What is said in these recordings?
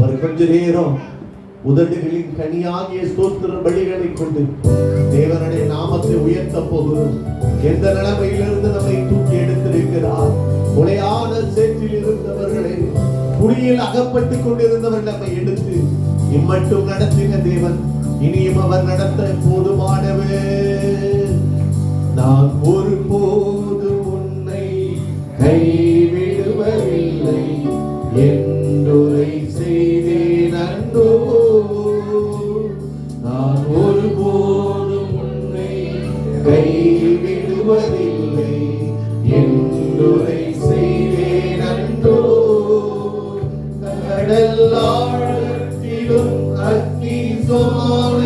ஒரு கொஞ்ச நேரம் உதடுகளின் கனியாகிய ஸ்தோத்திர பலிகளை கொண்டு தேவனுடைய நாமத்தை உயர்த்த போகிறோம் எந்த நிலைமையிலிருந்து நம்மை தூக்கி எடுத்திருக்கிறார்? உடையான சேற்றில் இருந்தவர்களை குழியில் அகப்பட்டுக் கொண்டிருந்தவர்கள் நம்மை எடுத்து இம்மட்டும் நடத்தின தேவன். இனியும் அவர் நடத்த போதுமானவர் கடலாழத்திலும் அக்னி சோலையிலும்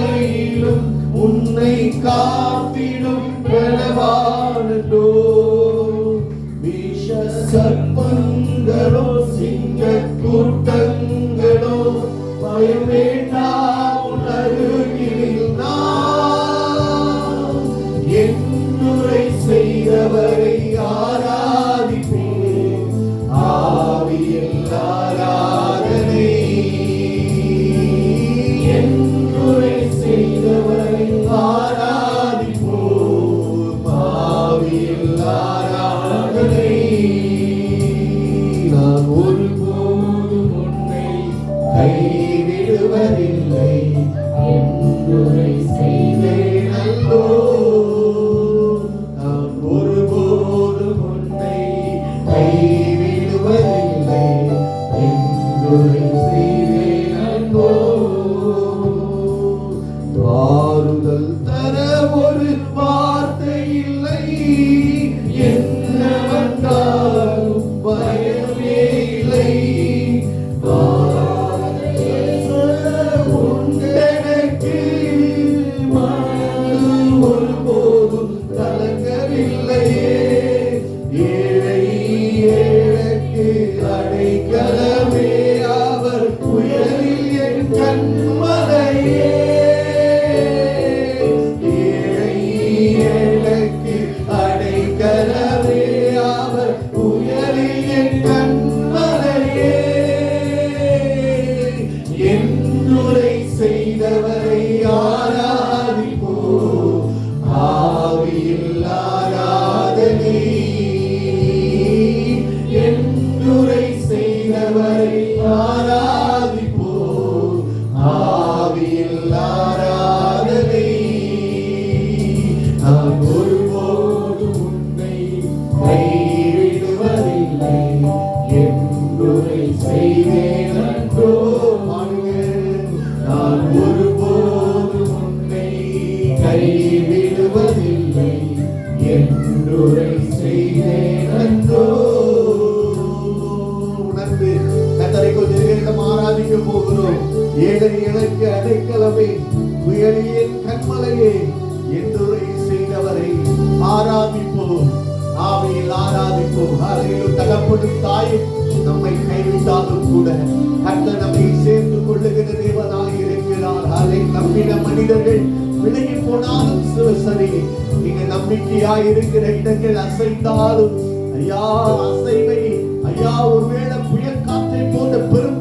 ஆறுதல் தர செய்தவரை ஆராதிப்போ ஆராதிக்க போகிறோம் ஏழை இலக்கு அடைக்கலமே புயலியின் கண்மலையே என்றுரை செய்தவரை ஆராதிப்போம். ஆவையில் ஆராதிப்போம். அறையில் தகப்படும் தாயும் நம்மை கைவிட்டாலும் கூட கர்த்தர் நம்மை சேர்ந்து கொள்ளுகிற தேவனாய் இருக்கிறார். அதை நம்பின மனிதர்கள் விலகி போனாலும் சரி நீங்க நம்பிக்கையாய் இருக்கிற இடங்கள் அசைந்தாலும் ஐயா அசைவை ஐயா ஒருவேளை புயல் காற்றை போன்ற பெரும்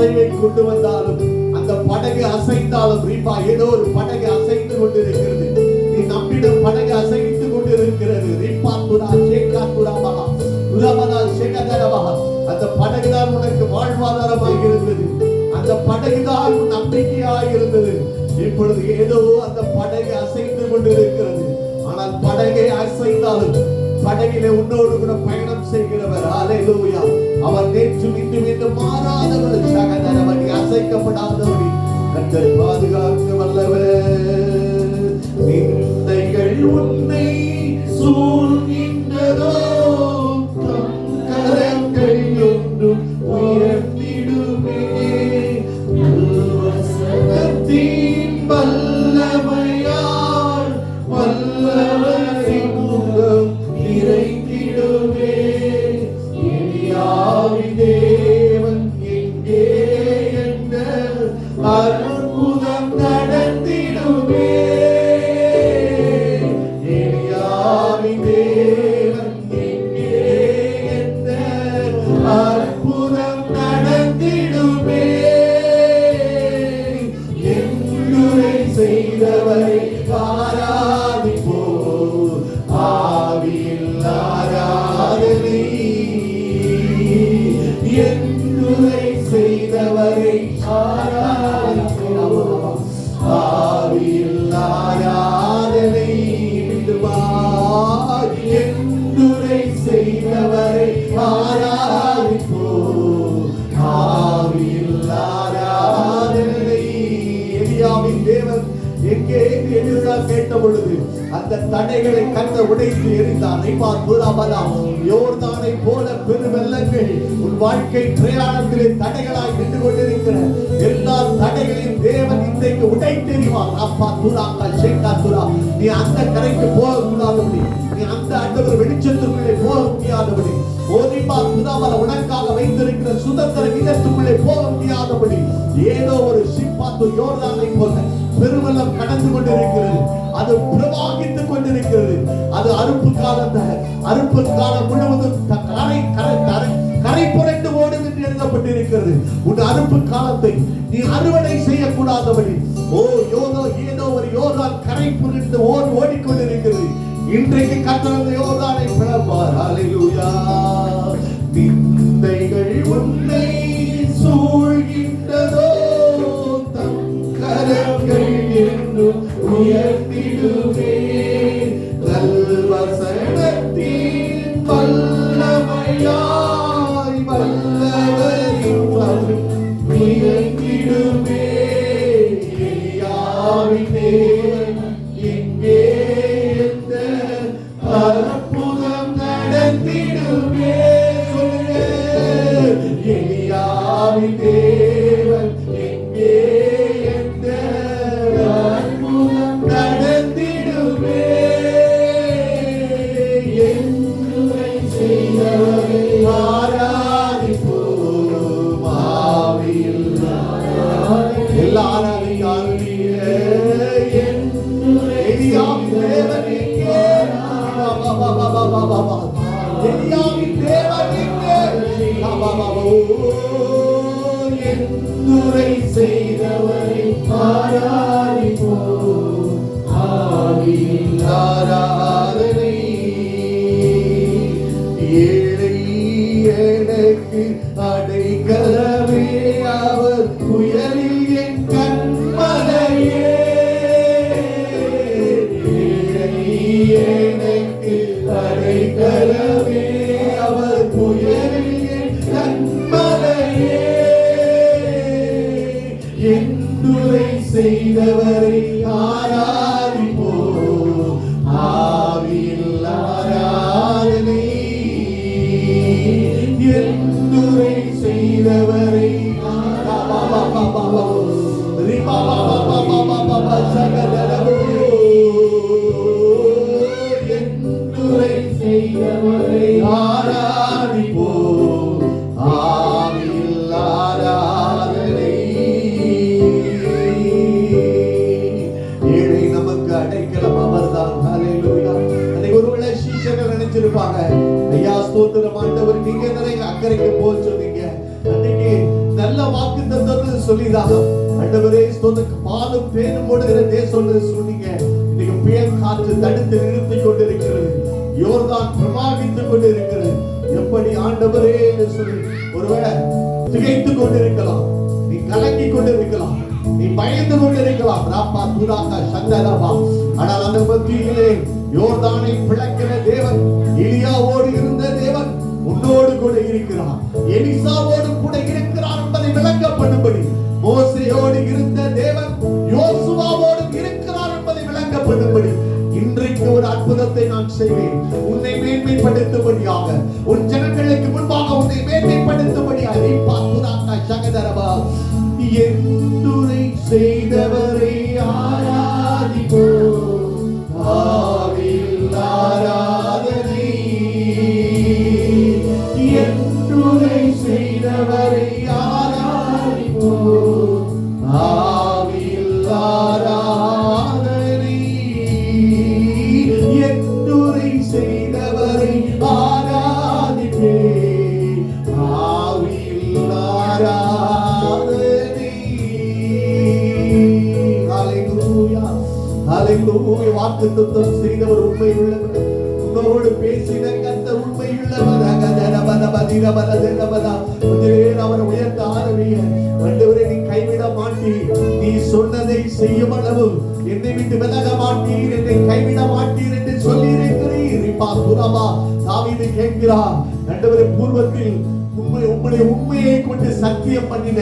அசைவை கொண்டு வந்தாலும் அந்த படகு அசைந்தாலும் ரீபா ஏதோ ஒரு படகு அசைந்து கொண்டிருக்கிறது. நீ நம்பிடும் படகு அசைத்து கொண்டிருக்கிறது. ரீபா துரா சேகா துரா மகா சேகதரவா அந்த படகுதான் உனக்கு வாழ்வாதாரமாக இருந்தது. அந்த படகுதான் உன் நம்பிக்கையாக இருந்தது. இப்பொழுது ஏதோ அந்த படகு அசைந்து கொண்டிருக்கிறது. ஆனால் படகை அசைந்தாலும் படகிலே உன்னோடு கூட பயணம் செய்கிறவர். ஹalleluya. அவர் நேற்று மீண்டும் மீண்டும் மாறாதவர் சகதரவடி அசைக்கப்படாதபடி கர்த்தர் பாதுகாக்க வல்லவர் நிந்தைகள் உன்னை செய்தவரை ஆராதிப்போம் எஸ்ரா கேட்ட பொழுது அந்த தடைகளை கண்ட உடைத்து எறிந்தார் ரிமா துராபலா யோர்தானை போல பெருவெள்ளங்கள் உன் வாழ்க்கை பிரயாணத்திலே தடைகளாய் நின்று கொண்டிருக்கிற எல்லா தடைகளையும் தேவன் இன்றைக்கு உடைத்தெறிவார் அப்பா துராக்கா சேட்டா தூரா நீ அந்த கரைக்கு போக கூடாதபடி நீ அந்த அண்டவர் வெளிச்சத்திற்குள்ளே போக முடியாதபடி ஓதிப்பா துதாமல உனக்காக வைத்திருக்கிற சுதந்திர இடத்துக்குள்ளே போக முடியாதபடி ஏதோ ஒரு சிப்பாத்து யோர்தானை போல பெருவெள்ளம் கடந்து கொண்டிருக்கிறது. அது பிரவாகித்துக் கொண்டிருக்கிறது. அது அறுப்பு காலம் அறுப்பு காலம் முழுவதும் கரை கரை கரை கரை புரண்டு ஓடும் என்று எழுதப்பட்டிருக்கிறது. உன் அறுப்பு காலத்தை நீ அறுவடை செய்யக்கூடாதபடி. ஓ யோதோ ஏதோ ஒரு யோகா கரை புரண்டு ஓடி ஓடிக்கொண்டிருக்கிறது. இன்றைக்கு கத்தரந்த யோகானை பிறப்பார். அலையூயா ஆராதிப்போம் செய்தவரை ஆராதிப்போம் நீங்க தானே அக்கறைக்கு போக சொன்னீங்க. அன்னைக்கு நல்ல வாக்கு தந்தது சொல்லிதான். அண்டவரே சொந்தக்கு பாலும் பேரும் போடுகிற தேசம்னு சொன்னீங்க. இன்னைக்கு புயல் காற்று தடுத்து நிறுத்தி கொண்டிருக்கிறது. யோர்தான் பிரமாகித்துக் கொண்டிருக்கிறது. எப்படி ஆண்டவரே என்று சொல்லி ஒருவேளை திகைத்துக் கொண்டிருக்கலாம். நீ கலங்கி கொண்டிருக்கலாம். நீ பயந்து கொண்டிருக்கலாம். ராப்பா துராக்கா சந்தரபா ஆனால் அந்த மத்தியிலே யோர்தானை பிளக்கிற தேவன் எலியாவோடு இருந்த தேவன் கூட இருக்கிறார் எலிசாவோடு கூட இருக்கிறார் என்பதை விளங்கப்படும்படி மோசையோடு இருந்த தேவன் யோசுவாவோடு இருக்கிறார் என்பதை விளங்கப்படும்படி இன்றைக்கு ஒரு அற்புதத்தை நான் செய்வேன். உன்னை மேன்மைப்படுத்தும்படியாக உன் ஜன சுத்தம் செய்தவர் உண்மை உள்ளவர் உன்னோடு பேசின கத்த உண்மை உள்ளவர் அவர் உயர்த்த ஆரம்பிய ஆண்டவரே நீ கைவிட மாட்டீர். நீ சொன்னதை செய்யும் அளவு என்னை விட்டு விலக மாட்டீர். என்னை கைவிட மாட்டீர் என்று சொல்லி இருக்கிறீர் இப்பா துரபா தாவீது கேட்கிறார். ஆண்டவரே பூர்வத்தில் உங்களுடைய உம்முடைய உண்மையை கொண்டு சத்தியம் பண்ணின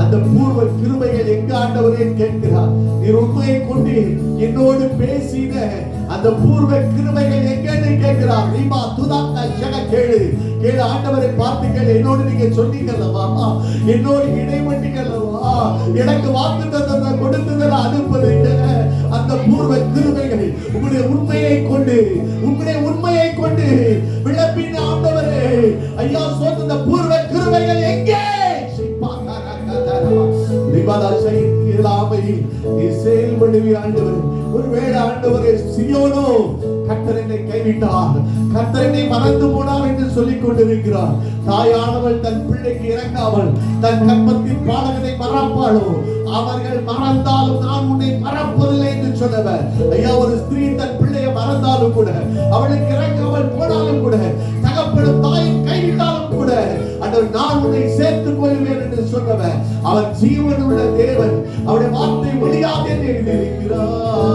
அந்த பூர்வ கிருமைகள் எங்க ஆண்டவரே கேட்கிறார்? நீர் உண்மையை கொண்டு என்னோடு பேசின அந்த பூர்வ கிருமைகள் எங்கன்னு கேட்கிறார்? நீமா துதாக்கா ஜெக கேளு. கேளு ஆண்டவரை பார்த்து கேளு. என்னோடு நீங்க சொன்னீங்கல்லவா? என்னோடு இடைப்பட்டீங்கல்லவா எனக்கு வாக்கு தந்தத்தை கொடுத்ததை அனுப்புறீங்க அந்த பூர்வ கிருபைகள் உங்களுடைய உண்மையை கொண்டு உங்களுடைய உண்மையை கொண்டு விளப்பின் ஆண்டவரே. ஐயா இல்லாமை நீ செயல்படுவி ஆண்டவர். ஒருவேளை ஆண்டவரே சியோனோ கர்த்தர் என்னை கைவிட்டார். கர்த்தர் என்னை மறந்து போனார் என்று சொல்லிக் கொண்டிருக்கிறார். தாயானவள் தன் பிள்ளைக்கு இறங்காமல் தன் கற்பத்தின் பாடகனை மறப்பாளோ அவர்கள் மறந்தாலும் நான் உன்னை மறப்பதில்லை என்று சொன்னவர். ஐயா ஒரு ஸ்திரீ தன் பிள்ளையை மறந்தாலும் கூட அவளுக்கு இறங்காமல் போனாலும் கூட தகப்படும் தாயின் ஆண்டவர் நான் உன்னை சேர்த்துக் கொள்வேன் என்று சொன்னவர். அவர் ஜீவனுள்ள தேவன். அவருடைய வார்த்தை முடியாது என்று எழுதியிருக்கிறார்.